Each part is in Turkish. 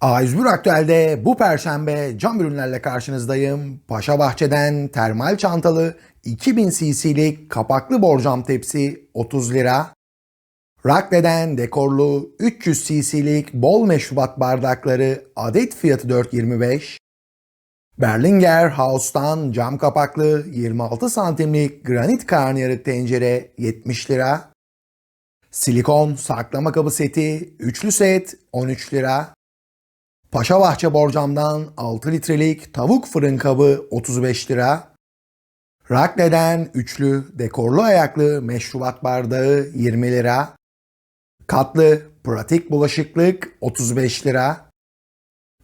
A101 Aktüel'de bu perşembe cam ürünlerle karşınızdayım. Paşa Bahçe'den termal çantalı 2000 cc'lik kapaklı borcam tepsi 30 lira. Rakle'den dekorlu 300 cc'lik bol meşrubat bardakları adet fiyatı 4.25. Berlinger House'tan cam kapaklı 26 santimlik granit karnıyarık tencere 70 lira. Silikon saklama kabı seti üçlü set 13 lira. Paşa Bahçe Borcam'dan 6 litrelik tavuk fırın kabı 35 lira. Rakle'den üçlü dekorlu ayaklı meşrubat bardağı 20 lira. Katlı pratik bulaşıklık 35 lira.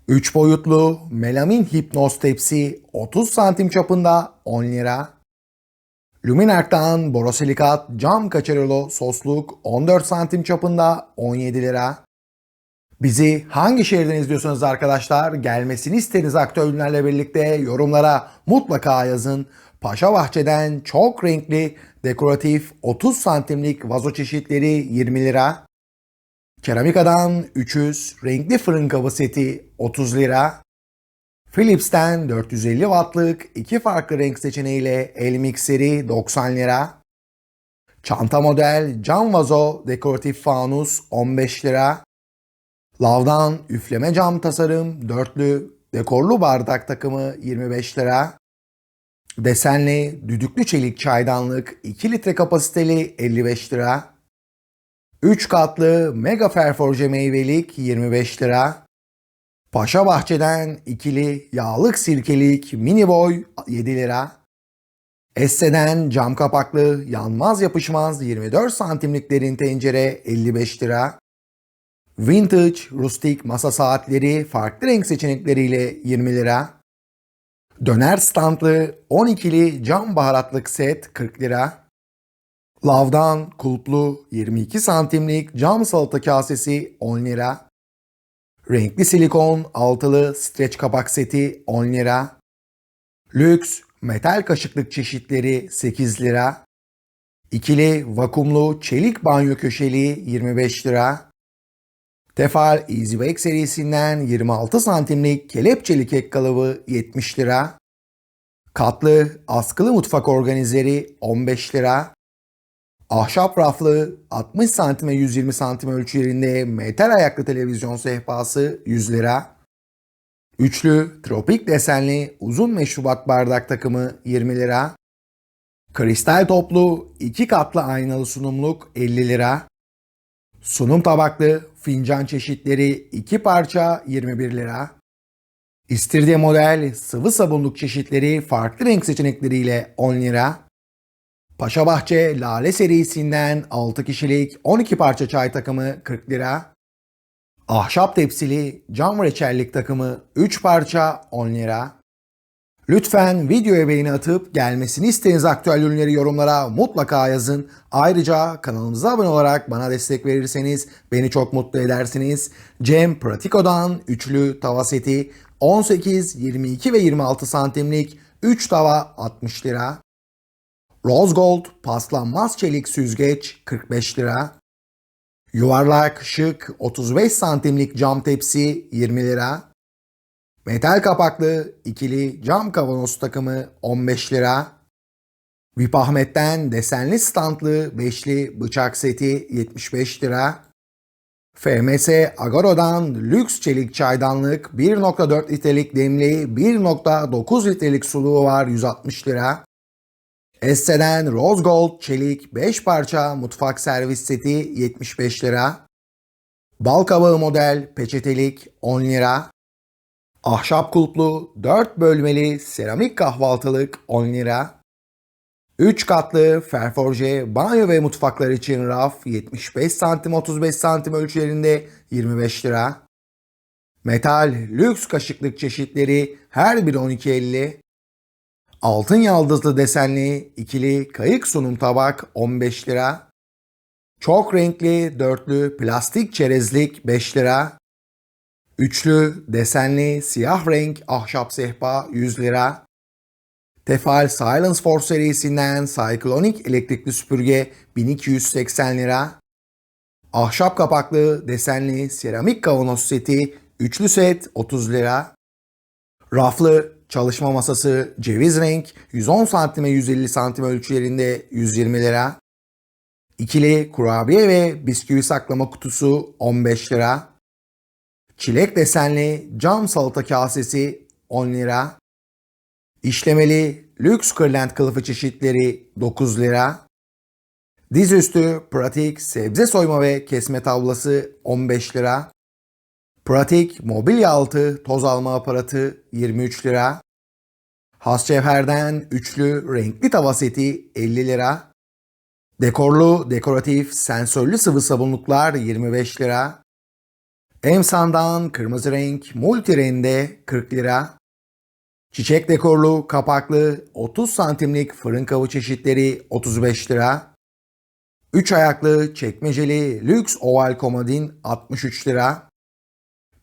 3 boyutlu melamin hipnoz tepsi 30 santim çapında 10 lira. Luminark'tan borosilikat cam kaçarolo sosluk 14 santim çapında 17 lira. Bizi hangi şehirden izliyorsanız arkadaşlar gelmesini istediğiniz aktörlerle birlikte yorumlara mutlaka yazın. Paşa Bahçe'den çok renkli dekoratif 30 santimlik vazo çeşitleri 20 lira. Keramikadan 300 renkli fırın kabı seti 30 lira. Philips'ten 450 wattlık iki farklı renk seçeneğiyle el mikseri 90 lira. Çanta model cam vazo dekoratif fanus 15 lira. Lavdan üfleme cam tasarım dörtlü dekorlu bardak takımı 25 lira. Desenli düdüklü çelik çaydanlık 2 litre kapasiteli 55 lira. 3 katlı mega ferforje meyvelik 25 lira. Paşa Bahçe'den ikili yağlık sirkelik mini boy 7 lira. Esse'den cam kapaklı yanmaz yapışmaz 24 santimlik derin tencere 55 lira. Vintage, rustik masa saatleri farklı renk seçenekleriyle 20 lira. Döner standlı 12'li cam baharatlık set 40 lira. Lavdan kulplu 22 santimlik cam salata kasesi 10 lira. Renkli silikon altılı streç kapak seti 10 lira. Lüks metal kaşıklık çeşitleri 8 lira. İkili vakumlu çelik banyo köşeli 25 lira. Tefal EasyBake serisinden 26 santimlik kelepçeli kek kalıbı 70 lira. Katlı askılı mutfak organizeri 15 lira. Ahşap raflı 60 santime 120 santim ölçülerinde metal ayaklı televizyon sehpası 100 lira. Üçlü tropik desenli uzun meşrubat bardak takımı 20 lira. Kristal toplu iki katlı aynalı sunumluk 50 lira. Sunum tabaklı fincan çeşitleri 2 parça 21 lira. İstirdiye model sıvı sabunluk çeşitleri farklı renk seçenekleriyle 10 lira. Paşa Bahçe Lale serisinden 6 kişilik 12 parça çay takımı 40 lira. Ahşap tepsili cam reçellik takımı 3 parça 10 lira. Lütfen videoya beğeni atıp gelmesini istediğiniz aktüel ürünleri yorumlara mutlaka yazın. Ayrıca kanalımıza abone olarak bana destek verirseniz beni çok mutlu edersiniz. Cem Pratiko'dan üçlü tava seti 18, 22 ve 26 santimlik 3 tava 60 lira. Rose Gold paslanmaz çelik süzgeç 45 lira. Yuvarlak şık 35 santimlik cam tepsi 20 lira. Metal kapaklı ikili cam kavanoz takımı 15 lira. VIP Ahmet'ten desenli standlı beşli bıçak seti 75 lira. FMS Agaro'dan lüks çelik çaydanlık 1.4 litrelik demli 1.9 litrelik suluğu var 160 lira. Esse'den Rose Gold çelik 5 parça mutfak servis seti 75 lira. Bal kabağı model peçetelik 10 lira. Ahşap kulplu 4 bölmeli seramik kahvaltılık 10 lira. 3 katlı ferforje banyo ve mutfaklar için raf 75 santim 35 santim ölçülerinde 25 lira. Metal lüks kaşıklık çeşitleri her biri 12.50. Altın yaldızlı desenli ikili kayık sunum tabak 15 lira. Çok renkli dörtlü plastik çerezlik 5 lira. Üçlü desenli siyah renk ahşap sehpa 100 lira. Tefal Silence Force serisinden Cyclonic elektrikli süpürge 1280 lira. Ahşap kapaklı desenli seramik kavanoz seti üçlü set 30 lira. Raflı çalışma masası ceviz renk 110 santime 150 santim ölçülerinde 120 lira. İkili kurabiye ve bisküvi saklama kutusu 15 lira. Çilek desenli cam salata kasesi 10 lira. İşlemeli lüks kırlent kılıfı çeşitleri 9 lira. Dizüstü pratik sebze soyma ve kesme tablası 15 lira. Pratik mobilya altı toz alma aparatı 23 lira. Has cevherden üçlü renkli tava seti 50 lira. Dekorlu, dekoratif, sensörlü sıvı sabunluklar 25 lira. Emsan'dan kırmızı renk multi rende 40 lira. Çiçek dekorlu, kapaklı 30 santimlik fırın kavı çeşitleri 35 lira. 3 ayaklı çekmeceli lüks oval komodin 63 lira.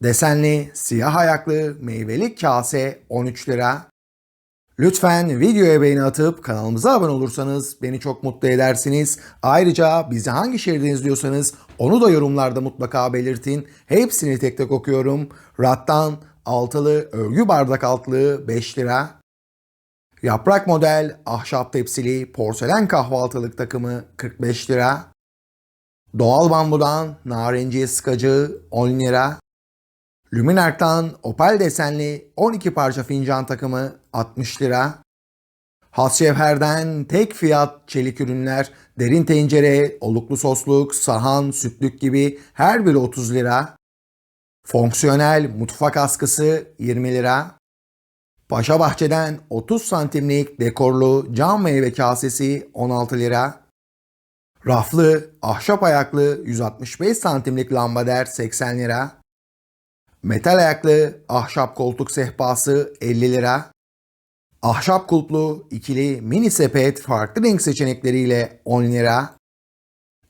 Desenli siyah ayaklı meyveli kase 13 lira. Lütfen videoya beğeni atıp kanalımıza abone olursanız beni çok mutlu edersiniz. Ayrıca bizi hangi şehirden izliyorsanız onu da yorumlarda mutlaka belirtin. Hepsini tek tek okuyorum. Rattan altılı örgü bardak altlığı 5 lira. Yaprak model ahşap tepsili porselen kahvaltılık takımı 45 lira. Doğal bambudan narenciye sıkacığı 10 lira. Luminark'tan opal desenli 12 parça fincan takımı 60 lira. Has Cevher'den tek fiyat çelik ürünler, derin tencere, oluklu sosluk, sahan, sütlük gibi her biri 30 lira. Fonksiyonel mutfak askısı 20 lira. Paşa Bahçe'den 30 santimlik dekorlu cam meyve kasesi 16 lira. Raflı, ahşap ayaklı 165 santimlik lambader 80 lira. Metal ayaklı ahşap koltuk sehpası 50 lira. Ahşap kulplu ikili mini sepet farklı renk seçenekleriyle 10 lira.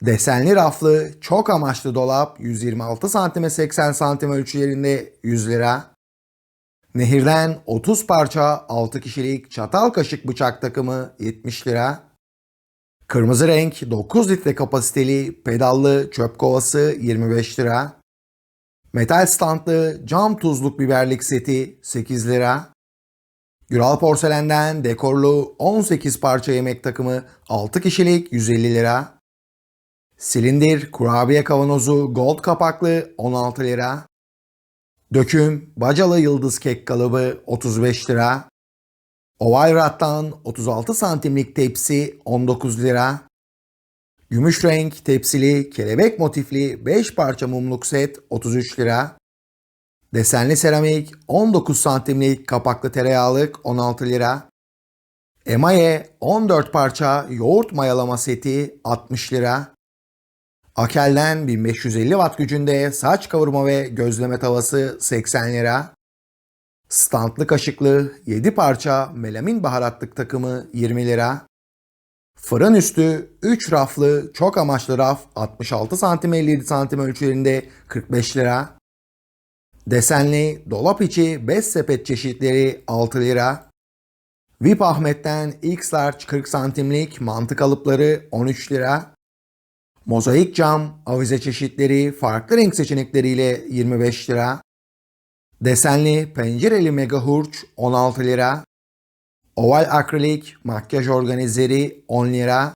Desenli raflı çok amaçlı dolap 126 santime 80 santim ölçülerinde 100 lira. Nehirden 30 parça 6 kişilik çatal kaşık bıçak takımı 70 lira. Kırmızı renk 9 litre kapasiteli pedallı çöp kovası 25 lira. Metal standlı cam tuzluk biberlik seti 8 lira. Güral porselenden dekorlu 18 parça yemek takımı 6 kişilik 150 lira. Silindir kurabiye kavanozu gold kapaklı 16 lira. Döküm bacalı yıldız kek kalıbı 35 lira. Oval rattan 36 santimlik tepsi 19 lira. Gümüş renk tepsili kelebek motifli 5 parça mumluk set 33 lira. Desenli seramik 19 santimlik kapaklı tereyağlık 16 lira. Emaye 14 parça yoğurt mayalama seti 60 lira. Akel'den 1550 watt gücünde saç kavurma ve gözleme tavası 80 lira. Standlı kaşıklı 7 parça melamin baharatlık takımı 20 lira. Fırın üstü 3 raflı çok amaçlı raf 66 santim 57 santim ölçülerinde 45 lira. Desenli dolap içi 5 sepet çeşitleri 6 lira. VIP Ahmet'ten X Large 40 santimlik mantı kalıpları 13 lira. Mozaik cam, avize çeşitleri farklı renk seçenekleriyle 25 lira. Desenli pencereli mega hurç 16 lira. Oval akrilik makyaj organizeri 10 lira.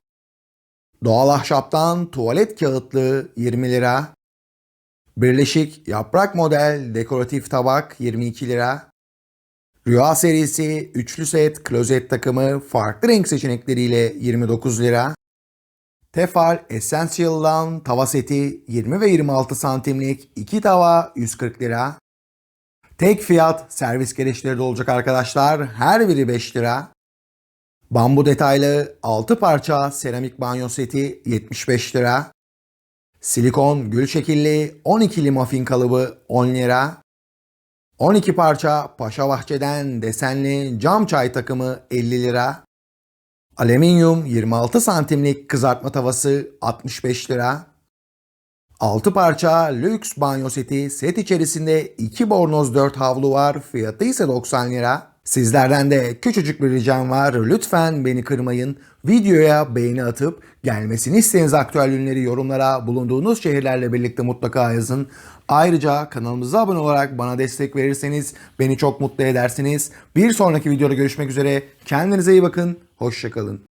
Doğal ahşaptan tuvalet kağıtlığı 20 lira. Birleşik yaprak model dekoratif tabak 22 lira. Rüya serisi üçlü set klozet takımı farklı renk seçenekleriyle 29 lira. Tefal Essential'dan tava seti 20 ve 26 santimlik 2 tava 140 lira. Tek fiyat servis gereçleri de olacak arkadaşlar. Her biri 5 lira. Bambu detaylı 6 parça seramik banyo seti 75 lira. Silikon gül şekilli 12'li muffin kalıbı 10 lira. 12 parça Paşa Bahçe'den desenli cam çay takımı 50 lira. Alüminyum 26 santimlik kızartma tavası 65 lira. 6 parça lüks banyo seti set içerisinde 2 bornoz 4 havlu var. Fiyatı ise 90 lira. Sizlerden de küçücük bir ricam var. Lütfen beni kırmayın. Videoya beğeni atıp gelmesini istediğiniz aktüel ürünleri yorumlara bulunduğunuz şehirlerle birlikte mutlaka yazın. Ayrıca kanalımıza abone olarak bana destek verirseniz beni çok mutlu edersiniz. Bir sonraki videoda görüşmek üzere. Kendinize iyi bakın. Hoşçakalın.